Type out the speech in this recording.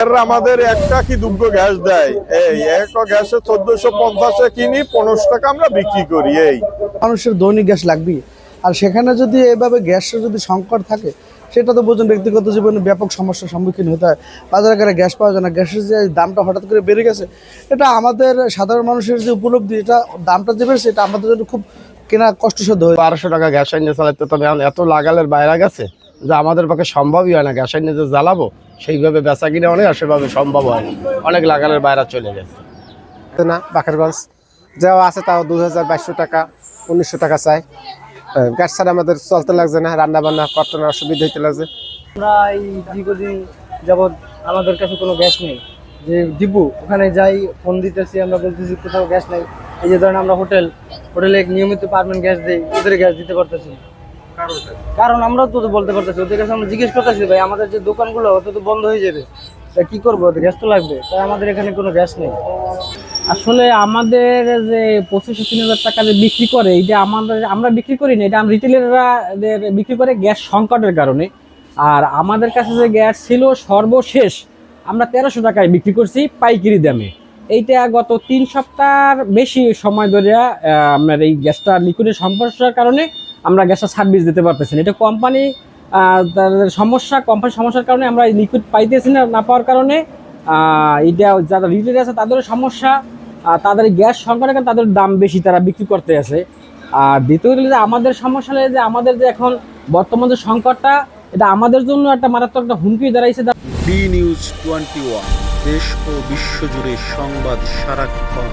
আমাদের একটা কি দুগ্গ গ্যাস দেয়? এই এক গ্যাসে চোদ্দশো পঞ্চাশে কিনি পনেরোশো টাকা আমরা বিক্রি করি এই। মানুষের দৈনিক গ্যাস লাগবেই। আর সেখানে যদি এভাবে গ্যাসের যদি সংকট থাকে সেটা তো বোঝেন ব্যক্তিগত জীবনে ব্যাপক সমস্যার সম্মুখীন হতে হয়। বাজারে করে গ্যাস পাওয়া যায় না গ্যাসের যে দামটা হঠাৎ করে বেড়ে গেছে এটা আমাদের সাধারণ মানুষের যে উপলব্ধি এটা দামটা যে বেড়েছে এটা আমাদের জন্য খুব কেনা কষ্টসাধ্য হয়ে বারোশো টাকা গ্যাস আইনে চালাতে তবে এত লাগালের বাইরে গেছে। যে আমাদের পক্ষে সম্ভবই হয় না গ্যাস নিজে জ্বালাবো সেইভাবে বেচা কিনে অনেক আর সেভাবে সম্ভব হয় না। অনেক লাগালের বাইরে চলে গেছে। তো না বাকেরগঞ্জ যাওয়া আছে তাও দু হাজার বাইশশো টাকা উনিশশো টাকা চাই। গ্যাস ছাড়া আমাদের চলতে লাগছে না রান্না বান্না করতে না অসুবিধা হইতে লাগছে। আমরা এই দীর্ঘদিন যাবৎ আমাদের কাছে কোনো গ্যাস নেই। যে ডিপু ওখানে যাই ফোন দিতেছি আমরা বলতেছি কোথাও গ্যাস নেই। এই যে ধরেন আমরা হোটেল হোটেলে নিয়মিত পারমেন্ট গ্যাস দিই ওদের গ্যাস দিতে পারতেছি না। কারণ আমরাও তো বলতে পারতেছি, ওদের কাছে আমরা জিজ্ঞেস করতেছি, ভাই, আমাদের যে দোকানগুলো ওটা তো বন্ধ হয়ে যাবে। তা কি করব গ্যাস তো লাগবে। তাই আমাদের এখানে কোনো গ্যাস নেই। আসলে আমাদের যে পঁচিশশো, তিন হাজার টাকা যে বিক্রি করে, এটা আমাদের, আমরা বিক্রি করি না, এটা আমরা রিটেলাররা বিক্রি করে গ্যাস সংকটের কারণে। আর আমাদের কাছে যে গ্যাস ছিল সর্বশেষ, আমরা তেরোশো টাকায় বিক্রি করছি পাইকারি দামে। এইটা গত তিন সপ্তাহ বেশি সময় ধরে আপনার এই গ্যাসটা লিকুইডের সমস্যার কারণে আমরা গ্যাসের সার্ভিস দিতে পারতেছি না। এটা কোম্পানি তাদের সমস্যা কোম্পানির সমস্যার কারণে আমরা লিকুইড পাইতেছি না না পাওয়ার কারণে। এটা যারা রিটেল আছে তাদেরও সমস্যা। তাদের গ্যাস সংকটের কারণে তাদের দাম বেশি তারা বিক্রি করতে আছে। আর দ্বিতীয় যে আমাদের সমস্যা হলো যে আমাদের যে এখন বর্তমান যে সংকটটা, এটা আমাদের জন্য একটা মারাত্মক একটা হুমকি দাঁড়াইছে। বি নিউজ টোয়েন্টি ওয়ান দেশ ও বিশ্বজুড়ে সংবাদ সারাক্ষণ।